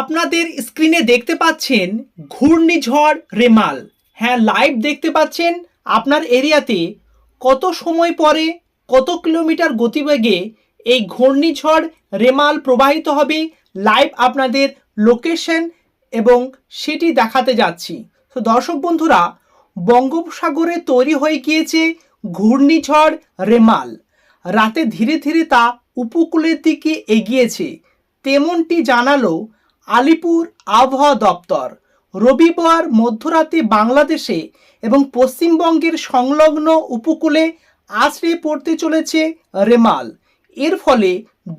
আপনাদের স্ক্রিনে দেখতে পাচ্ছেন ঘূর্ণিঝড় রেমাল। হ্যাঁ লাইভ দেখতে পাচ্ছেন আপনার এরিয়াতে কত সময় পরে, কত কিলোমিটার গতিবেগে এই ঘূর্ণিঝড় রেমাল প্রবাহিত হবে লাইভ আপনাদের লোকেশন এবং সেটি দেখাতে যাচ্ছি। তো দর্শক বন্ধুরা, বঙ্গোপসাগরে তৈরি হয়ে গিয়েছে ঘূর্ণিঝড় রেমাল। রাতে ধীরে ধীরে তা উপকূলের দিকে এগিয়েছে। তেমনটি জানালো আলিপুর আবহাওয়া দপ্তর। রবিবার মধ্যরাতে বাংলাদেশে এবং পশ্চিমবঙ্গের সংলগ্ন উপকূলে আছড়ে পড়তে চলেছে রেমাল। এর ফলে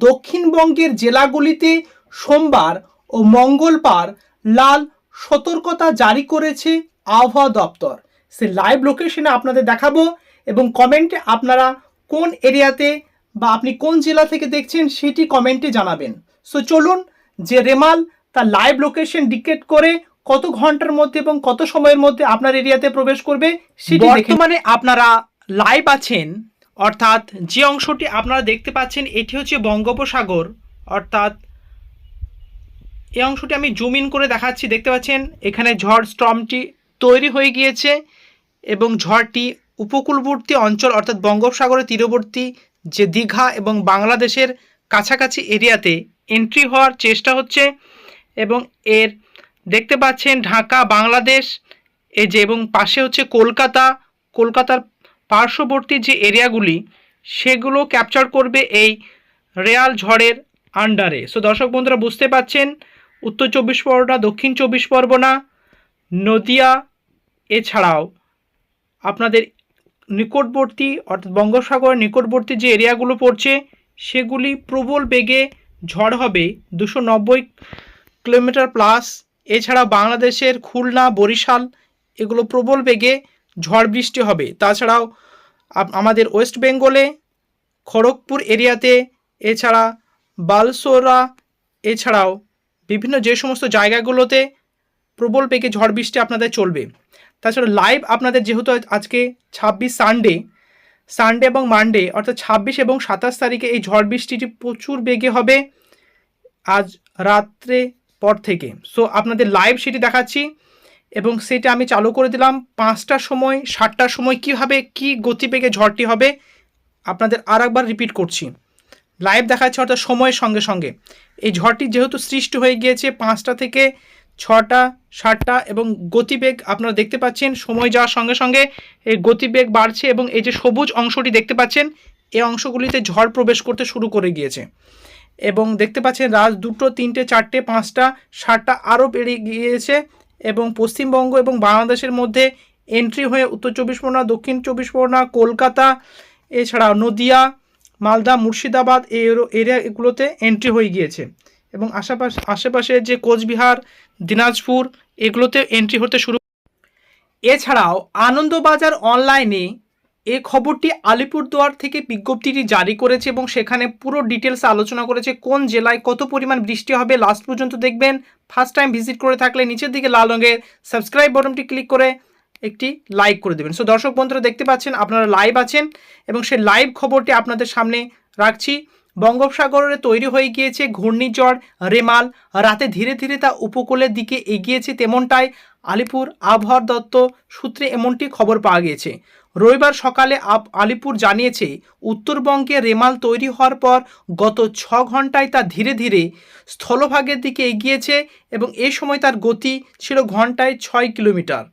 দক্ষিণবঙ্গের জেলাগুলিতে সোমবার ও মঙ্গলবার লাল সতর্কতা জারি করেছে আবহাওয়া দপ্তর। সে লাইভ লোকেশনে আপনাদের দেখাবো এবং কমেন্টে আপনারা কোন এরিয়াতে বা আপনি কোন জেলা থেকে দেখছেন সেটি কমেন্টে জানাবেন। সো চলুন যে রেমাল তার লাইভ লোকেশন ডিকেট করে কত ঘণ্টার মধ্যে এবং কত সময়ের মধ্যে আপনার এরিয়াতে প্রবেশ করবে, সেটি বর্তমানে আপনারা লাইভ আছেন, অর্থাৎ যে অংশটি আপনারা দেখতে পাচ্ছেন, এটি হচ্ছে বঙ্গোপসাগর। অর্থাৎ এই অংশটি আমি জুম ইন করে দেখাচ্ছি, দেখতে পাচ্ছেন? এখানে ঝড় স্টর্মটি তৈরি হয়ে গিয়েছে এবং ঝড়টি উপকূলবর্তী অঞ্চল, অর্থাৎ বঙ্গোপসাগরের তীরবর্তী যে দীঘা এবং বাংলাদেশের কাছাকাছি এরিয়াতে এন্ট্রি হওয়ার চেষ্টা হচ্ছে এবং এর দেখতে পাচ্ছেন ঢাকা, বাংলাদেশ, এই যে এবং পাশে হচ্ছে কলকাতা। কলকাতার পার্শ্ববর্তী যে এরিয়াগুলি সেগুলো ক্যাপচার করবে এই রেয়াল ঝড়ের আন্ডারে সো দর্শক বন্ধুরা, বুঝতে পাচ্ছেন, উত্তর চব্বিশ পরগনা, দক্ষিণ চব্বিশ পরগনা, নদিয়া এছাড়াও আপনাদের নিকটবর্তী অর্থাৎ বঙ্গোপসাগরের নিকটবর্তী যে এরিয়াগুলো পড়ছে, সেগুলি প্রবল বেগে ঝড় হবে দুশো নব্বই কিলোমিটার প্লাস। এছাড়া বাংলাদেশের খুলনা, বরিশাল এগুলো প্রবল বেগে ঝড় বৃষ্টি হবে। তাছাড়াও আমাদের ওয়েস্ট বেঙ্গলে, খড়গপুর এরিয়াতে, এছাড়া বালসোরা, এছাড়াও বিভিন্ন যে সমস্ত জায়গাগুলোতে প্রবল বেগে ঝড় বৃষ্টি আপনাদের চলবে। তাছাড়া লাইভ আপনাদের যেহেতু আজকে ছাব্বিশ সানডে সানডে এবং মানডে অর্থাৎ ছাব্বিশ এবং সাতাশ তারিখে এই ঝড় বৃষ্টিটি প্রচুর বেগে হবে। আজ রাত্রে পর থেকে। সো আপনাদের লাইভ সেটি দেখাচ্ছি এবং সেটা আমি চালু করে দিলাম পাঁচটার সময়, সাতটার সময় কীভাবে কী গতিবেগে ঝড়টি হবে আপনাদের আর একবার রিপিট করছি। লাইভ দেখাচ্ছে অর্থাৎ সময়ের সঙ্গে সঙ্গে। এই ঝড়টি যেহেতু সৃষ্টি হয়ে গিয়েছে পাঁচটা থেকে ছটা, সাতটা এবং গতিবেগ আপনারা দেখতে পাচ্ছেন, সময় যাওয়ার সঙ্গে সঙ্গে এই গতিবেগ বাড়ছে এবং এই যে সবুজ অংশটি দেখতে পাচ্ছেন, এই অংশগুলিতে ঝড় প্রবেশ করতে শুরু করে গিয়েছে। এবং দেখতে পাচ্ছেন রাজ দুটো, তিনটে, চারটে, পাঁচটা, সাতটা আরও বেড়ে গিয়েছে এবং পশ্চিমবঙ্গ এবং বাংলাদেশের মধ্যে এন্ট্রি হয়ে উত্তর চব্বিশ পরগনা, দক্ষিণ চব্বিশ পরগনা, কলকাতা এছাড়া নদিয়া, মালদা, মুর্শিদাবাদ, এই এরিয়া এগুলোতে এন্ট্রি হয়ে গিয়েছে এবং আশেপাশ আশেপাশে যে কোচবিহার, দিনাজপুর, এগুলোতে এন্ট্রি হতে শুরু এছাড়াও আনন্দবাজার অনলাইনে এই খবরটি আলিপুরদুয়ার থেকে বিজ্ঞপ্তিটি জারি করেছে এবং সেখানে পুরো ডিটেলস আলোচনা করেছে কোন জেলায় কত পরিমাণ বৃষ্টি হবে লাস্ট পর্যন্ত দেখবেন। ফার্স্ট টাইম ভিজিট করে থাকলে নিচের দিকে লাল রঙের সাবস্ক্রাইব বটনটি ক্লিক করে একটি লাইক করে দেবেন। সো দর্শক বন্ধুরা দেখতে পাচ্ছেন আপনারা লাইভ আছেন এবং সেই লাইভ খবরটি আপনাদের সামনে রাখছি। বঙ্গোপসাগরে তৈরি হয়ে গিয়েছে ঘূর্ণিঝড় রেমাল। রাতে ধীরে ধীরে তা উপকূলের দিকে এগিয়েছে তেমনটাই আলিপুর আবহাওয়ার দত্ত সূত্রে এমনটি খবর পাওয়া গিয়েছে। রবিবার সকালে আপ আলিপুর জানিয়েছে, উত্তরবঙ্গে রেমাল তৈরি হওয়ার পর গত ছ ঘন্টায় তা ধীরে ধীরে স্থলভাগের দিকে এগিয়েছে এবং এ সময় তার গতি ছিল ঘন্টায় ছয় কিলোমিটার।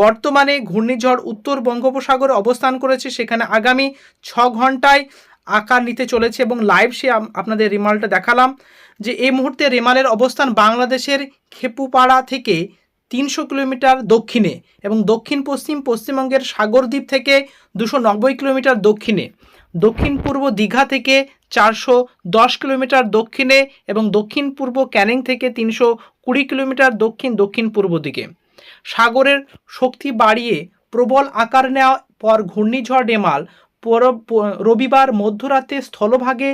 বর্তমানে ঘূর্ণিঝড় উত্তর বঙ্গোপসাগরে অবস্থান করেছে, সেখানে আগামী ছ ঘন্টায় আকার নিতে চলেছে এবং লাইভ সে আপনাদের রেমালটা দেখালাম যে এই মুহূর্তে রেমালের অবস্থান বাংলাদেশের খেপুপাড়া থেকে তিনশো কিলোমিটার দক্ষিণে এবং দক্ষিণ পশ্চিম, পশ্চিমবঙ্গের সাগরদ্বীপ থেকে দুশো নব্বই কিলোমিটার দক্ষিণে, দক্ষিণ পূর্ব দীঘা থেকে চারশো দশ কিলোমিটার দক্ষিণে এবং দক্ষিণ পূর্ব ক্যানিং থেকে তিনশো কুড়ি কিলোমিটার দক্ষিণ দক্ষিণ পূর্ব দিকে। সাগরের শক্তি বাড়িয়ে প্রবল আকার নেওয়া পর ঘূর্ণিঝড় প- রবিবার মধ্যরাতে স্থলভাগে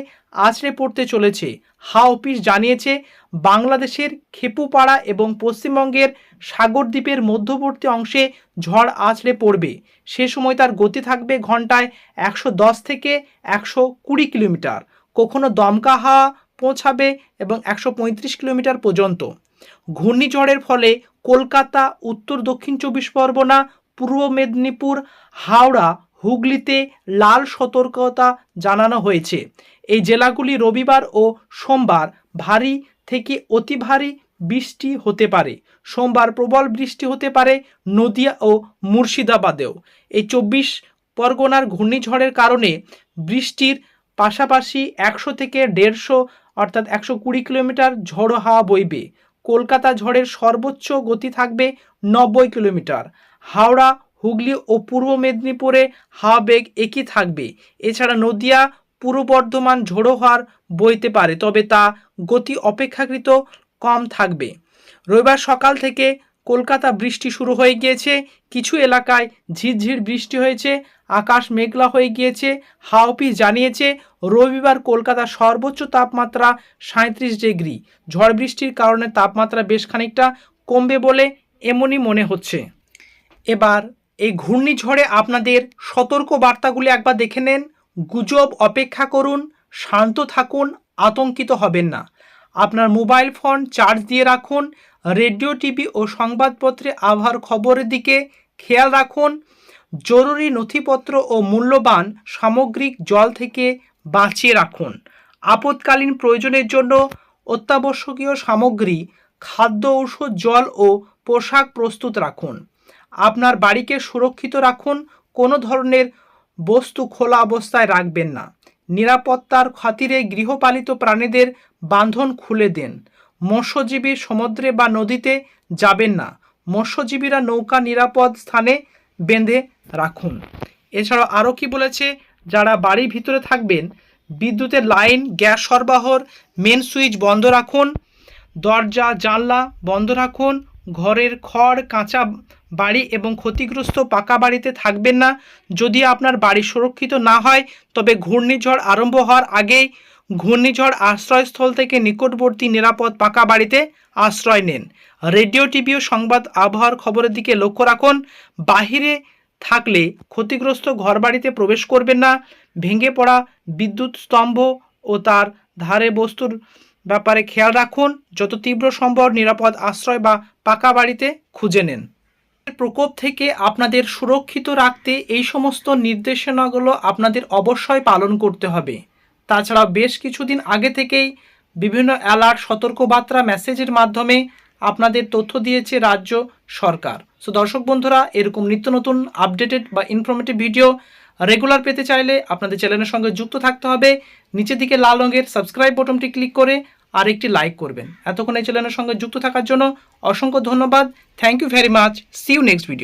আছড়ে পড়তে চলেছে। হা অফিস জানিয়েছে, বাংলাদেশের খেপুপাড়া এবং পশ্চিমবঙ্গের সাগরদ্বীপের মধ্যবর্তী অংশে ঝড় আছড়ে পড়বে। সে সময় তার গতি থাকবে ঘন্টায় একশো দশ থেকে একশো কুড়ি কিলোমিটার। কখনো দমকা হাওয়া পৌঁছাবে এবং একশো পঁয়ত্রিশ কিলোমিটার পর্যন্ত। ঘূর্ণিঝড়ের ফলে কলকাতা, উত্তর দক্ষিণ চব্বিশ পরগনা, পূর্ব মেদিনীপুর, হাওড়া হুগলিতে লাল সতর্কতা জানানো হয়েছে। এই জেলাগুলি রবিবার ও সোমবার ভারী থেকে অতি ভারী বৃষ্টি হতে পারে। সোমবার প্রবল বৃষ্টি হতে পারে নদিয়া ও মুর্শিদাবাদেও। এই চব্বিশ পরগনার ঘূর্ণিঝড়ের কারণে বৃষ্টির পাশাপাশি একশো থেকে দেড়শো অর্থাৎ একশো কুড়ি কিলোমিটার ঝড়ো হাওয়া বইবে। কলকাতা ঝড়ের সর্বোচ্চ গতি থাকবে নব্বই কিলোমিটার। হাওড়া হুগলি ও পূর্ব মেদিনীপুরে হাওয়া বেগ একই থাকবে। এছাড়া নদিয়া, পূর্ব বর্ধমান ঝোড়ো হওয়ার বইতে পারে, তবে তা গতি অপেক্ষাকৃত কম থাকবে। রবিবার সকাল থেকে কলকাতা বৃষ্টি শুরু হয়ে গিয়েছে। কিছু এলাকায় ঝিরঝির বৃষ্টি হয়েছে, আকাশ মেঘলা হয়ে গিয়েছে। হাওপি জানিয়েছে, রবিবার কলকাতার সর্বোচ্চ তাপমাত্রা সাঁত্রিশ ডিগ্রি। ঝড় বৃষ্টির কারণে তাপমাত্রা বেশ খানিকটা কমবে বলে এমনই মনে হচ্ছে। এবার এই ঘূর্ণিঝড়ে আপনাদের সতর্ক বার্তাগুলি একবার দেখে নেন। গুজব অপেক্ষা করুন, শান্ত থাকুন, আতঙ্কিত হবেন না। আপনার মোবাইল ফোন চার্জ দিয়ে রাখুন, রেডিও, টিভি ও সংবাদপত্রে আবহাওয়ার খবরের দিকে খেয়াল রাখুন। জরুরি নথিপত্র ও মূল্যবান সামগ্রিক জল থেকে বাঁচিয়ে রাখুন। আপৎকালীন প্রয়োজনের জন্য অত্যাবশ্যকীয় সামগ্রী, খাদ্য, ঔষধ, জল ও পোশাক প্রস্তুত রাখুন। আপনার বাড়িকে সুরক্ষিত রাখুন, কোনো ধরনের বস্তু খোলা অবস্থায় রাখবেন না। নিরাপত্তার খাতিরে গৃহপালিত প্রাণীদের বাঁধন খুলে দেন। মৎস্যজীবী সমুদ্রে বা নদীতে যাবেন না। মৎস্যজীবীরা নৌকা নিরাপদ স্থানে বেঁধে রাখুন। এছাড়াও আরও কি বলেছে? যারা বাড়ির ভিতরে থাকবেন, বিদ্যুতের লাইন, গ্যাস সরবরাহর মেন সুইচ বন্ধ রাখুন, দরজা, জানলা বন্ধ রাখুন ঘরের খড়, কাঁচা বাড়ি এবং ক্ষতিগ্রস্ত পাকা বাড়িতে থাকবেন না। যদি আপনার বাড়ি সুরক্ষিত না হয়, তবে ঘূর্ণিঝড় আরম্ভ হওয়ার আগেই ঘূর্ণিঝড় আশ্রয়স্থল থেকে নিকটবর্তী নিরাপদ পাকা বাড়িতে আশ্রয় নেন। রেডিও, টিভি ও সংবাদ আবহাওয়ার খবরের দিকে লক্ষ্য রাখুন। বাহিরে থাকলে ক্ষতিগ্রস্ত ঘরবাড়িতে প্রবেশ করবেন না। ভেঙে পড়া বিদ্যুৎ স্তম্ভ ও তার ধারে বস্তুর ব্যাপারে খেয়াল রাখুন। যত তীব্র সম্ভব নিরাপদ আশ্রয় বা পাকা বাড়িতে খুঁজে নেন। প্রকোপ থেকে আপনাদের সুরক্ষিত রাখতে এই সমস্ত নির্দেশনাগুলো আপনাদের অবশ্যই পালন করতে হবে। তাছাড়া বেশ কিছুদিন আগে থেকেই বিভিন্ন অ্যালার্ট, সতর্কবার্তা, মেসেজের মাধ্যমে আপনাদের তথ্য দিয়েছে রাজ্য সরকার। সো দর্শক বন্ধুরা, এরকম নিত্য নতুন আপডেটেড বা ইনফরমেটিভ ভিডিও রেগুলার পেতে চাইলে আপনাদের চ্যানেলের সঙ্গে যুক্ত থাকতে হবে। নিচের দিকে লাল রঙের সাবস্ক্রাইব বটনটি ক্লিক করে আর একটি লাইক করবেন। এতক্ষণ এই চ্যানেলের সঙ্গে যুক্ত থাকার জন্য অসংখ্য ধন্যবাদ। Thank you very much see you next video